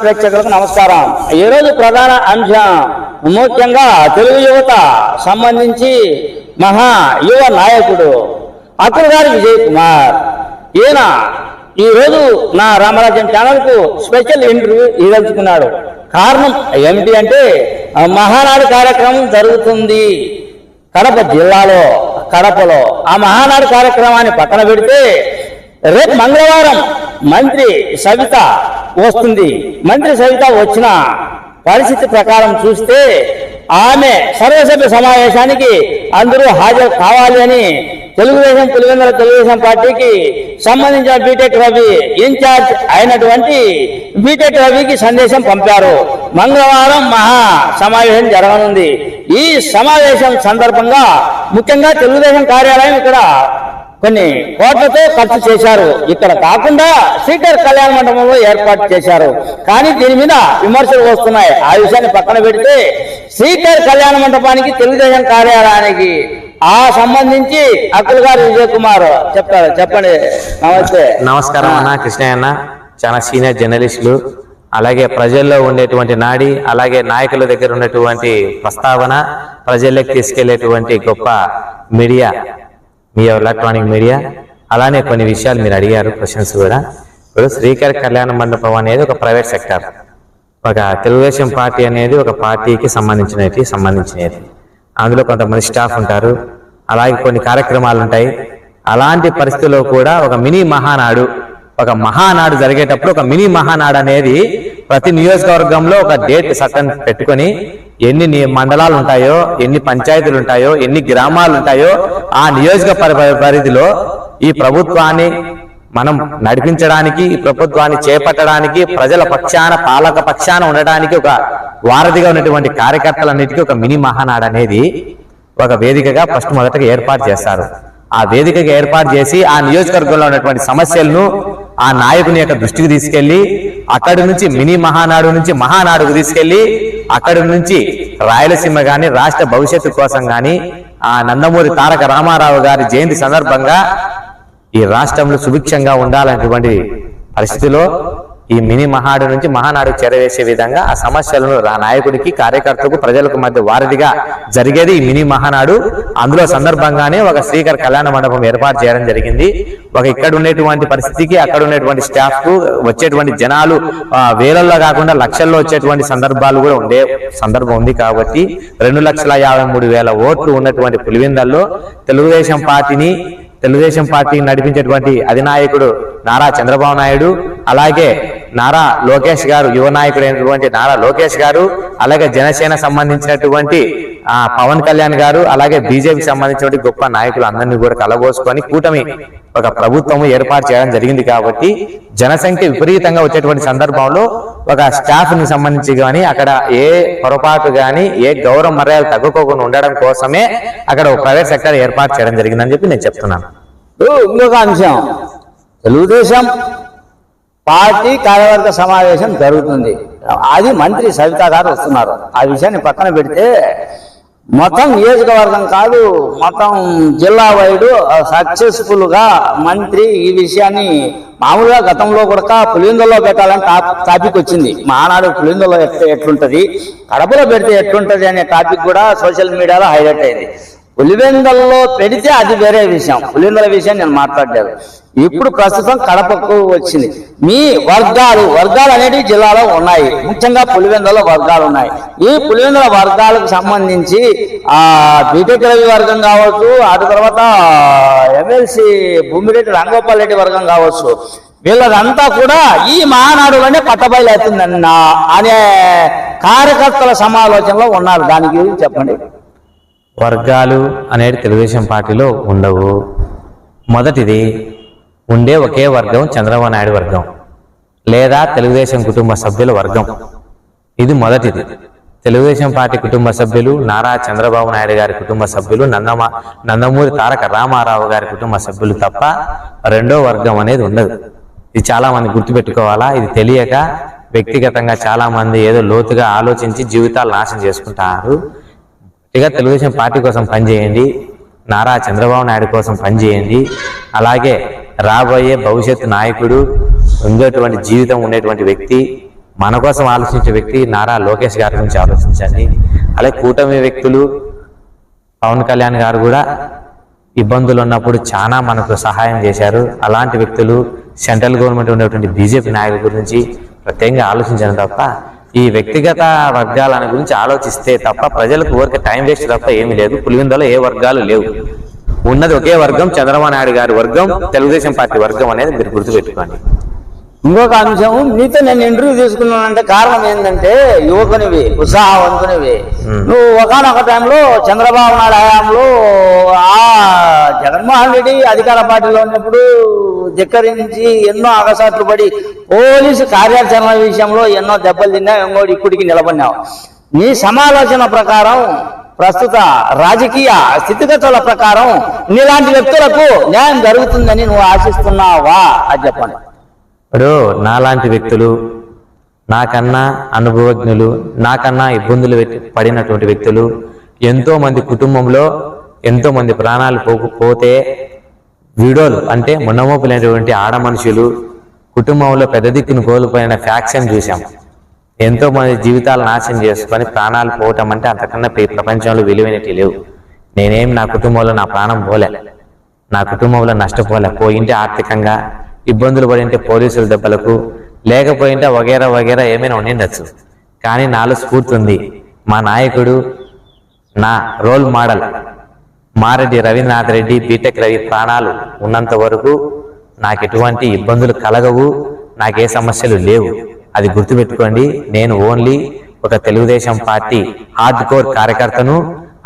ప్రేక్షకులకు నమస్కారం. ఈరోజు ప్రధాన అంశం ముఖ్యంగా తెలుగు యువత సంబంధించి మహా యువ నాయకుడు అతను గారి విజయ్ కుమార్. ఈయన ఈరోజు నా రామరాజ్యం ఛానల్కు స్పెషల్ ఇంటర్వ్యూ ఇదలుచుకున్నాడు కారణం ఏమిటి అంటే ఆ మహానాడు కార్యక్రమం జరుగుతుంది కడప జిల్లాలో కడపలో. ఆ మహానాడు కార్యక్రమాన్ని పక్కన పెడితే రేపు మంగళవారం మంత్రి సవిత వస్తుంది. మంత్రి సవిత వచ్చిన పరిస్థితి ప్రకారం చూస్తే ఆమె సర్వసభ్య సమావేశానికి అందరూ హాజరు కావాలి అని తెలుగుదేశం పులివెందుల తెలుగుదేశం పార్టీకి సంబంధించిన బీటెక్ రవి ఇన్ఛార్జ్ అయినటువంటి బీటెక్ రవికి సందేశం పంపారు. మంగళవారం మహా సమావేశం జరగనుంది. ఈ సమావేశం సందర్భంగా ముఖ్యంగా తెలుగుదేశం కార్యాలయం ఇక్కడ కొన్ని కోట్లతో ఖర్చు చేశారు. ఇక్కడ కాకుండా సీటర్ కళ్యాణ మండపంలో ఏర్పాటు చేశారు. కానీ దీని మీద విమర్శలు వస్తున్నాయి. ఆ విషయాన్ని పక్కన పెడితే శ్రీకర్ కళ్యాణ మండపానికి తెలుగుదేశం కార్యాలయానికి ఆ సంబంధించి అక్కుల్ గారు విజయ్ కుమార్ చెప్తారు. చెప్పండి. నమస్తే. నమస్కారం అన్న కృష్ణయ్య అన్న. చాలా సీనియర్ జర్నలిస్టులు. అలాగే ప్రజల్లో ఉండేటువంటి నాడి అలాగే నాయకుల దగ్గర ఉన్నటువంటి ప్రస్తావన ప్రజలకు తీసుకెళ్ళేటువంటి గొప్ప మీడియా. మీ ఎలక్ట్రానిక్ మీడియా. అలానే కొన్ని విషయాలు మీరు అడిగారు క్వశ్చన్స్ కూడా. ఇప్పుడు శ్రీకర్ కళ్యాణ మండపం అనేది ఒక ప్రైవేట్ సెక్టర్. ఒక తెలుగుదేశం పార్టీ అనేది ఒక పార్టీకి సంబంధించినది సంబంధించినది. అందులో కొంతమంది స్టాఫ్ ఉంటారు. అలాగే కొన్ని కార్యక్రమాలు ఉంటాయి. అలాంటి పరిస్థితుల్లో కూడా ఒక మినీ మహానాడు ఒక మహానాడు జరిగేటప్పుడు ఒక మినీ మహానాడు అనేది ప్రతి నియోజకవర్గంలో ఒక డేట్ సటన్ పెట్టుకొని ఎన్ని మండలాలు ఉంటాయో ఎన్ని పంచాయతీలు ఉంటాయో ఎన్ని గ్రామాలు ఉంటాయో ఆ నియోజక పరి- పరిధిలో ఈ ప్రభుత్వాన్ని మనం నడిపించడానికి ఈ ప్రభుత్వాన్ని చేపట్టడానికి ప్రజల పక్షాన పాలక పక్షాన ఉండడానికి ఒక వారధిగా ఉన్నటువంటి కార్యకర్తలన్నిటికీ ఒక మినీ మహానాడు అనేది ఒక వేదికగా ఫస్ట్ మొదటగా ఏర్పాటు చేస్తారు. ఆ వేదికగా ఏర్పాటు చేసి ఆ నియోజకవర్గంలో ఉన్నటువంటి సమస్యలను ఆ నాయకుని యొక్క దృష్టికి తీసుకెళ్ళి అక్కడి నుంచి మినీ మహానాడు నుంచి మహానాడుకు తీసుకెళ్ళి అక్కడి నుంచి రాయలసీమ గాని రాష్ట్ర భవిష్యత్తు కోసం గాని ఆ నందమూరి తారక రామారావు గారి జయంతి సందర్భంగా ఈ రాష్ట్రంలో సుభిక్షంగా ఉండాలనేటువంటి పరిస్థితిలో ఈ మినీ మహాడు నుంచి మహానాడు చేరవేసే విధంగా ఆ సమస్యలను ఆ నాయకుడికి కార్యకర్తకు ప్రజలకు మధ్య వారధిగా జరిగేది ఈ మినీ మహానాడు. అందులో సందర్భంగానే ఒక శ్రీకర్ కళ్యాణ మండపం ఏర్పాటు చేయడం జరిగింది. ఒక ఇక్కడ ఉండేటువంటి పరిస్థితికి అక్కడ ఉండేటువంటి స్టాఫ్కు వచ్చేటువంటి జనాలు వేలల్లో కాకుండా లక్షల్లో వచ్చేటువంటి సందర్భాలు కూడా ఉండే సందర్భం ఉంది కాబట్టి రెండు లక్షల యాభై మూడు వేల ఓట్లు ఉన్నటువంటి పులివెందల్లో తెలుగుదేశం పార్టీని తెలుగుదేశం పార్టీ నడిపించేటువంటి అధినాయకుడు నారా చంద్రబాబు నాయుడు అలాగే నారా లోకేష్ గారు యువ నాయకుడైనటువంటి నారా లోకేష్ గారు అలాగే జనసేన సంబంధించినటువంటి ఆ పవన్ కళ్యాణ్ గారు అలాగే బీజేపీకి సంబంధించినటువంటి గొప్ప నాయకులు అందరినీ కూడా కలబోసుకొని కూటమి ఒక ప్రభుత్వం ఏర్పాటు చేయడం జరిగింది కాబట్టి జనసంఖ్య విపరీతంగా వచ్చేటువంటి సందర్భంలో ఒక స్టాఫ్ని సంబంధించి కానీ అక్కడ ఏ పొరపాటు కానీ ఏ గౌరవ మర్యాదలు తగ్గుకోకుండా ఉండడం కోసమే అక్కడ ఒక ప్రైవేట్ సెక్టర్ ఏర్పాటు చేయడం జరిగిందని చెప్పి నేను చెప్తున్నాను. ఇంకొక అంశం. తెలుగుదేశం పార్టీ కార్యవర్గ సమావేశం జరుగుతుంది. అది మంత్రి సవితా గారు వస్తున్నారు. ఆ విషయాన్ని పక్కన పెడితే మొత్తం నియోజకవర్గం కాదు మొత్తం జిల్లా వైడు సక్సెస్ఫుల్గా మంత్రి ఈ విషయాన్ని మామూలుగా గతంలో కూడా పులిందల్లో పెట్టాలని టాప్ టాపిక్ వచ్చింది. మానాడు పులిందల్లో ఎట్లుంటది కడపలో పెడితే ఎట్లుంటది అనే టాపిక్ కూడా సోషల్ మీడియాలో హైలైట్ అయింది. పులివెందల్లో పెడితే అది వేరే విషయం. పులివెందల విషయం నేను మాట్లాడలేదు. ఇప్పుడు ప్రస్తుతం కడపకు వచ్చింది. మీ వర్గాలు వర్గాలు అనేటివి జిల్లాలో ఉన్నాయి. ముఖ్యంగా పులివెందలో వర్గాలు ఉన్నాయి. ఈ పులివెందుల వర్గాలకు సంబంధించి ఆ బీటెక్ రవి వర్గం కావచ్చు ఆ తర్వాత ఎమ్మెల్సీ భూమిరెడ్డి రంగోపాల్ రెడ్డి వర్గం కావచ్చు. వీళ్ళదంతా కూడా ఈ మహానాడులోనే పట్టబయలు అవుతుందన్న అనే కార్యకర్తల సమాలోచనలో ఉన్నారు. దాని గురించి చెప్పండి. వర్గాలు అనేది తెలుగుదేశం పార్టీలో ఉండవు. మొదటిది ఉండే ఒకే వర్గం చంద్రబాబు నాయుడు వర్గం లేదా తెలుగుదేశం కుటుంబ సభ్యుల వర్గం. ఇది మొదటిది. తెలుగుదేశం పార్టీ కుటుంబ సభ్యులు నారా చంద్రబాబు నాయుడు గారి కుటుంబ సభ్యులు నందమ నందమూరి తారక రామారావు గారి కుటుంబ సభ్యులు తప్ప రెండో వర్గం అనేది ఉండదు. ఇది చాలామంది గుర్తుపెట్టుకోవాలా? ఇది తెలియక వ్యక్తిగతంగా చాలామంది ఏదో లోతుగా ఆలోచించి జీవితాలు నాశనం చేసుకుంటారు. ఇక తెలుగుదేశం పార్టీ కోసం పనిచేయండి. నారా చంద్రబాబు నాయుడు కోసం పనిచేయండి. అలాగే రాబోయే భవిష్యత్తు నాయకుడు ఉండేటువంటి జీవితం ఉండేటువంటి వ్యక్తి మన కోసం ఆలోచించే వ్యక్తి నారా లోకేష్ గారి గురించి ఆలోచించండి. అలాగే కూటమి వ్యక్తులు పవన్ కళ్యాణ్ గారు కూడా ఇబ్బందులు ఉన్నప్పుడు చాలా మనకు సహాయం చేశారు. అలాంటి వ్యక్తులు సెంట్రల్ గవర్నమెంట్ ఉన్నటువంటి బీజేపీ నాయకుల గురించి ప్రత్యేకంగా ఆలోచించడం తప్ప ఈ వ్యక్తిగత వర్గాల గురించి ఆలోచిస్తే తప్ప ప్రజలకు ఊరికే టైం వేస్ట్ తప్ప ఏమీ లేదు. పులివిందలో ఏ వర్గాలు లేవు. ఉన్నది ఒకే వర్గం చంద్రబాబు నాయుడు గారి వర్గం తెలుగుదేశం పార్టీ వర్గం అనేది మీరు గుర్తుపెట్టుకోండి. ఇంకొక అంశం నీతో నేను ఇంటర్వ్యూ తీసుకున్నానంటే కారణం ఏంటంటే యువకునివి ఉత్సాహవంతునివి. నువ్వు ఒకనొక టైంలో చంద్రబాబు నాయుడు హయాంలో ఆ జగన్మోహన్ రెడ్డి అధికార పార్టీలో ఉన్నప్పుడు ధిక్కరించి ఎన్నో అగసాట్లు పడి పోలీసు కార్యాచరణ విషయంలో ఎన్నో దెబ్బలు తిన్నావు ఇంకోటి ఇప్పటికి నిలబడినావు. నీ సమాలోచన ప్రకారం ప్రస్తుత రాజకీయ స్థితిగతుల ప్రకారం నీలాంటి వ్యక్తులకు న్యాయం జరుగుతుందని నువ్వు ఆశిస్తున్నావా? అది చెప్పండి. ఇప్పుడు నాలాంటి వ్యక్తులు నాకన్నా అనుభవజ్ఞులు నాకన్నా ఇబ్బందులు పడినటువంటి వ్యక్తులు ఎంతో మంది కుటుంబంలో ఎంతో మంది ప్రాణాలు పోకపోతే వీడోలు అంటే మున్నమోపులైనటువంటి ఆడ మనుషులు కుటుంబంలో పెద్ద దిక్కును కోల్పోయిన ఫ్యాక్షన్ చూసాం ఎంతో మంది జీవితాలు నాశనం చేసుకొని ప్రాణాలు పోవటం అంటే అంతకన్నా ప్రపంచంలో విలువైనవి లేవు. నేనేం నా కుటుంబంలో నా ప్రాణం పోలే. నా కుటుంబంలో నష్టపోలే పోయింటే ఆర్థికంగా ఇబ్బందులు పడింటే పోలీసుల దెబ్బలకు లేకపోయింటే వగేరా వగేరా ఏమైనా ఉండిండొచ్చు. కానీ నాలో స్ఫూర్తి ఉంది. మా నాయకుడు నా role model Mareddy Ravindranath Reddy BTech Ravi ప్రాణాలు ఉన్నంత వరకు నాకు ఎటువంటి ఇబ్బందులు కలగవు నాకే సమస్యలు లేవు. అది గుర్తుపెట్టుకోండి నేను ఓన్లీ ఒక తెలుగుదేశం పార్టీ హార్డ్ కోర్ కార్యకర్తను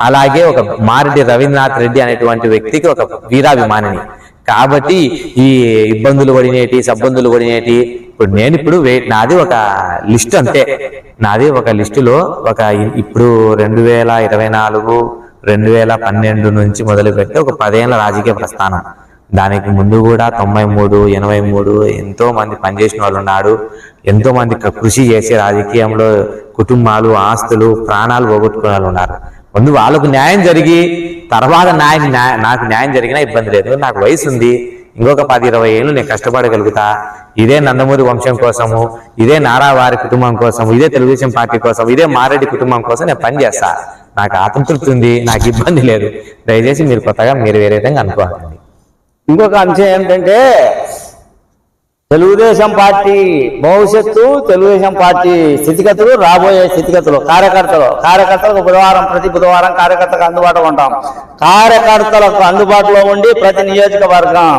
అలాగే ఒక మారెడ్డి రవీంద్రనాథ్ రెడ్డి అనేటువంటి వ్యక్తికి ఒక వీరాభిమానిని. కాబట్టి ఈ ఇబ్బందులు పడినేటి సబ్బందులు పడినేటి ఇప్పుడు నేను ఇప్పుడు నాది ఒక లిస్ట్ అంతే. నాది ఒక లిస్టులో ఒక ఇప్పుడు రెండు వేల ఇరవై నాలుగు రెండు వేల పన్నెండు నుంచి మొదలు పెడితే ఒక పదేళ్ళ రాజకీయ ప్రస్థానం. దానికి ముందు కూడా తొంభై మూడు ఎనభై మూడు ఎంతో మంది పనిచేసిన వాళ్ళు ఉన్నాడు ఎంతో మంది కృషి చేసి రాజకీయంలో కుటుంబాలు ఆస్తులు ప్రాణాలు పోగొట్టుకునే వాళ్ళు ఉన్నారు. ముందు వాళ్ళకు న్యాయం జరిగి తర్వాత న్యాయం నాకు న్యాయం జరిగినా ఇబ్బంది లేదు. నాకు వయసు ఉంది. ఇంకొక పది ఇరవై ఏళ్ళు నేను కష్టపడగలుగుతా. ఇదే నందమూరి వంశం కోసము ఇదే నారా వారి కుటుంబం కోసం ఇదే తెలుగుదేశం పార్టీ కోసం ఇదే మారెడ్డి కుటుంబం కోసం నేను పనిచేస్తా నాకు ఆతంతృప్తి ఉంది. నాకు ఇబ్బంది లేదు. దయచేసి మీరు కొత్తగా మీరు వేరే విధంగా అనుకోవాలండి ఇంకొక అంశం ఏంటంటే తెలుగుదేశం పార్టీ భవిష్యత్తు తెలుగుదేశం పార్టీ స్థితిగతులు రాబోయే స్థితిగతులు కార్యకర్తలు. కార్యకర్తలకు బుధవారం ప్రతి బుధవారం కార్యకర్తలకు అందుబాటులో ఉంటాం. కార్యకర్తలకు అందుబాటులో ఉండి ప్రతి నియోజకవర్గం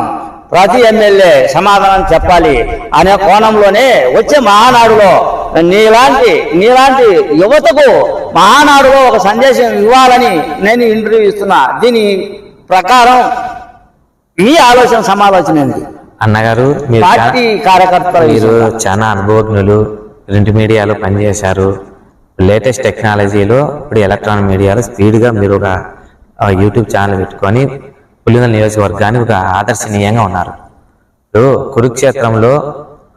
ప్రతి ఎమ్మెల్యే సమాధానం చెప్పాలి అనే కోణంలోనే వచ్చే మహానాడులో నీలాంటి నీలాంటి యువతకు మహానాడులో ఒక సందేశం ఇవ్వాలని నేను ఇంటర్వ్యూ ఇస్తున్నా. దీని ప్రకారం మీ ఆలోచన సమాలోచన ఏంటి? అన్నగారు మీరు. చాలా అనుభవజ్ఞులు ప్రింట్ మీడియాలో పనిచేశారు. లేటెస్ట్ టెక్నాలజీలో ఇప్పుడు ఎలక్ట్రానిక్ మీడియాలో స్పీడ్గా మీరు ఒక యూట్యూబ్ ఛానల్ పెట్టుకొని పులివెందుల నియోజకవర్గానికి ఒక ఆదర్శనీయంగా ఉన్నారు. ఇప్పుడు కురుక్షేత్రంలో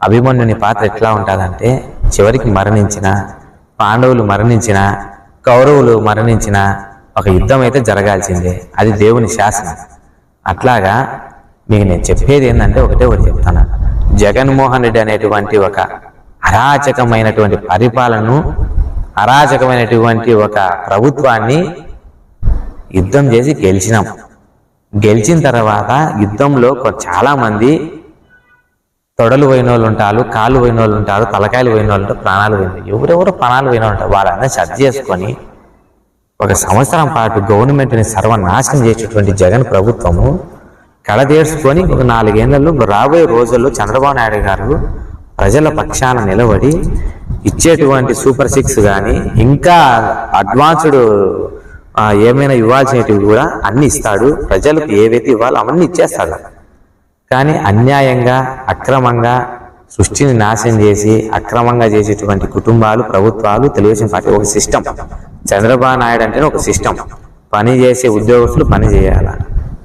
అభిమన్యుని పాత్ర ఎట్లా ఉంటుందంటే చివరికి మరణించిన పాండవులు మరణించిన కౌరవులు మరణించిన ఒక యుద్ధం అయితే జరగాల్సిందే. అది దేవుని శాసనం. అట్లాగా మీకు నేను చెప్పేది ఏంటంటే ఒకటే ఒకటి చెప్తాను. జగన్మోహన్ రెడ్డి అనేటువంటి ఒక అరాచకమైనటువంటి పరిపాలనను అరాచకమైనటువంటి ఒక ప్రభుత్వాన్ని యుద్ధం చేసి గెలిచినాం. గెలిచిన తర్వాత యుద్ధంలో చాలామంది తొడలు పోయిన వాళ్ళు ఉంటారు కాళ్ళు పోయిన వాళ్ళు ఉంటారు తలకాయలు పోయిన వాళ్ళు ఉంటారు ప్రాణాలు పోయిన ఎవరెవరు ప్రాణాలు పోయిన వాళ్ళు ఉంటారు వాళ్ళందరూ సర్జ్ చేసుకొని ఒక సంవత్సరం పాటు గవర్నమెంట్ని సర్వనాశనం చేసేటువంటి జగన్ ప్రభుత్వము కళ తీర్చుకొని ఒక నాలుగేళ్ళలో రాబోయే రోజుల్లో చంద్రబాబు నాయుడు గారు ప్రజల పక్షాన నిలబడి ఇచ్చేటువంటి సూపర్ సిక్స్ కానీ ఇంకా అడ్వాన్స్డ్ ఏమైనా ఇవ్వాల్సినవి కూడా అన్ని ఇస్తాడు. ప్రజలకు ఏవైతే ఇవ్వాలో అవన్నీ ఇచ్చేస్తాడు. కానీ అన్యాయంగా అక్రమంగా సృష్టిని నాశనం చేసి అక్రమంగా చేసేటువంటి కుటుంబాలు ప్రభుత్వాలు తెలుగుదేశం పార్టీ ఒక సిస్టమ్. చంద్రబాబు నాయుడు అంటేనే ఒక సిస్టమ్. పని చేసే ఉద్యోగస్తులు పని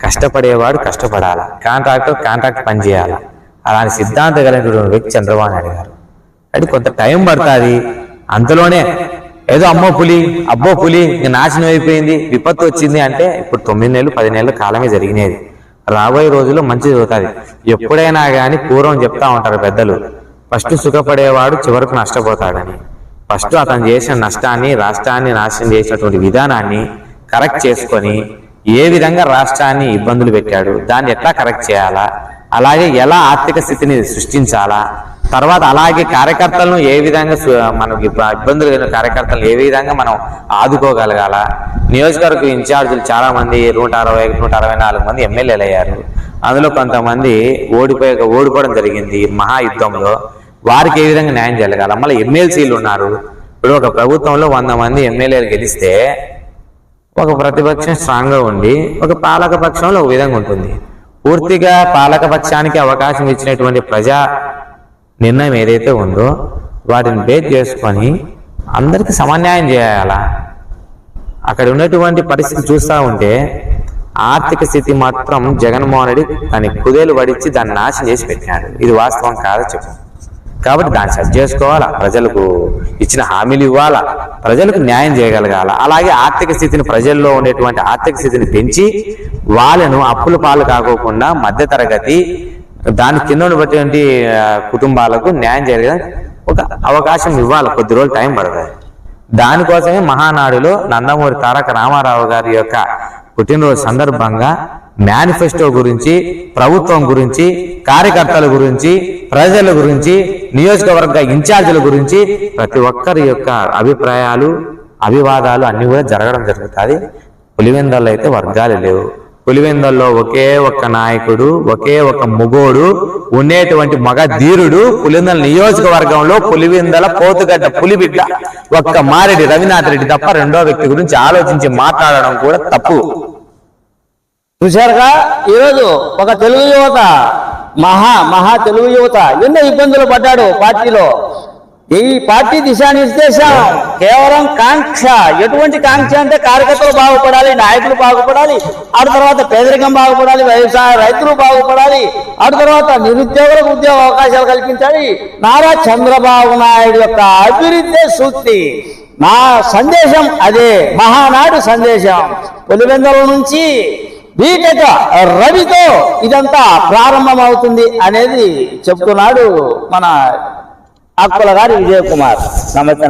కష్టపడేవాడు కష్టపడాల? కాంట్రాక్టర్ కాంట్రాక్ట్ పనిచేయాల అలాంటి సిద్ధాంతం కలిగినటువంటి వ్యక్తి చంద్రబాబు నాయుడు గారు. అది కొంత టైం పడుతుంది. అంతలోనే ఏదో అమ్మో పులి అబ్బో పులి ఇంక నాశనం అయిపోయింది విపత్తు వచ్చింది అంటే ఇప్పుడు తొమ్మిది నెలలు పది నెలలు కాలమే జరిగినది. రాబోయే రోజుల్లో మంచి జరుగుతుంది. ఎప్పుడైనా కానీ పూర్వం చెప్తా ఉంటారు పెద్దలు ఫస్ట్ సుఖపడేవాడు చివరకు నష్టపోతాడని. ఫస్ట్ అతను చేసిన నష్టాన్ని రాష్ట్రాన్ని నాశనం చేసినటువంటి విధానాన్ని కరెక్ట్ చేసుకొని ఏ విధంగా రాష్ట్రాన్ని ఇబ్బందులు పెట్టాడు దాన్ని ఎట్లా కరెక్ట్ చేయాలా అలాగే ఎలా ఆర్థిక స్థితిని సృష్టించాలా తర్వాత అలాగే కార్యకర్తలను ఏ విధంగా మనకి ఇబ్బందులు కలిగిన కార్యకర్తలను ఏ విధంగా మనం ఆదుకోగలగాల. నియోజకవర్గ ఇన్ఛార్జీలు చాలా మంది నూట అరవై నూట అరవై నాలుగు మంది ఎమ్మెల్యేలు అయ్యారు. అందులో కొంతమంది ఓడిపోయి ఓడిపోవడం జరిగింది మహాయుద్ధంలో. వారికి ఏ విధంగా న్యాయం జరగాల? మళ్ళీ ఎమ్మెల్సీలు ఉన్నారు. ఇప్పుడు ఒక ప్రభుత్వంలో వంద మంది ఎమ్మెల్యేలు గెలిస్తే ఒక ప్రతిపక్షం స్ట్రాంగ్గా ఉండి ఒక పాలక పక్షంలో ఒక విధంగా ఉంటుంది. పూర్తిగా పాలక పక్షానికి అవకాశం ఇచ్చినటువంటి ప్రజా నిర్ణయం ఏదైతే ఉందో వాటిని బేస్ చేసుకొని అందరికీ సమన్యాయం చేయాలా? అక్కడ ఉన్నటువంటి పరిస్థితి చూస్తూ ఉంటే ఆర్థిక స్థితి మాత్రం జగన్మోహన్ రెడ్డి దాన్ని కుదేలు పడిచ్చి దాన్ని నాశనం చేసి పెట్టినాడు. ఇది వాస్తవం కాదు చెప్పు కాబట్టి దాన్ని సరి చేసుకోవాలా? ప్రజలకు ఇచ్చిన హామీలు ఇవ్వాలా? ప్రజలకు న్యాయం చేయగలగాల? అలాగే ఆర్థిక స్థితిని ప్రజల్లో ఉండేటువంటి ఆర్థిక స్థితిని పెంచి వాళ్ళను అప్పుల పాలు కాకోకుండా మధ్యతరగతి దాని కింద ఉన్నటువంటి కుటుంబాలకు న్యాయం జరిగే ఒక అవకాశం ఇవ్వాలి? కొద్ది రోజులు టైం పడుతుంది. దానికోసమే మహానాడులో నందమూరి తారక రామారావు గారి యొక్క పుట్టినరోజు సందర్భంగా మేనిఫెస్టో గురించి ప్రభుత్వం గురించి కార్యకర్తల గురించి ప్రజల గురించి నియోజకవర్గ ఇన్ఛార్జీల గురించి ప్రతి ఒక్కరి యొక్క అభిప్రాయాలు అభివాదాలు అన్ని కూడా జరగడం జరుగుతుంది. పులివెందల్లో అయితే వర్గాలు లేవు. పులివెందల్లో ఒకే ఒక్క నాయకుడు ఒకే ఒక మొగోడు ఉండేటువంటి మగ ధీరుడు పులివెందల నియోజకవర్గంలో పులివెందల పోతుగడ్డ పులిబిడ్డ ఒక్క మారెడ్డి రవినాథ్ రెడ్డి తప్ప రెండో వ్యక్తి గురించి ఆలోచించి మాట్లాడడం కూడా తప్పు. చూశారుగా? ఈరోజు ఒక తెలుగు యువత మహా మహా తెలుగు యువత ఎన్నో ఇబ్బందులు పడ్డాడు పార్టీలో. ఈ పార్టీ దిశానిర్దేశం కేవలం కాంక్ష. ఎటువంటి కాంక్ష అంటే కార్యకర్తలు బాగుపడాలి నాయకులు బాగుపడాలి ఆ తర్వాత పేదరికం బాగుపడాలి వ్యవసాయ రైతులు బాగుపడాలి ఆ తర్వాత నిరుద్యోగులకు ఉద్యోగ అవకాశాలు కల్పించాలి. నారా చంద్రబాబు నాయుడు యొక్క అభివృద్ధి సూక్తి నా సందేశం అదే మహానాడు సందేశం. పులివెందుల నుంచి బీటెక్ రవితో ఇదంతా ప్రారంభమవుతుంది అనేది చెప్తున్నాడు మన అక్కుల గారి విజయ్ కుమార్ నమస్తే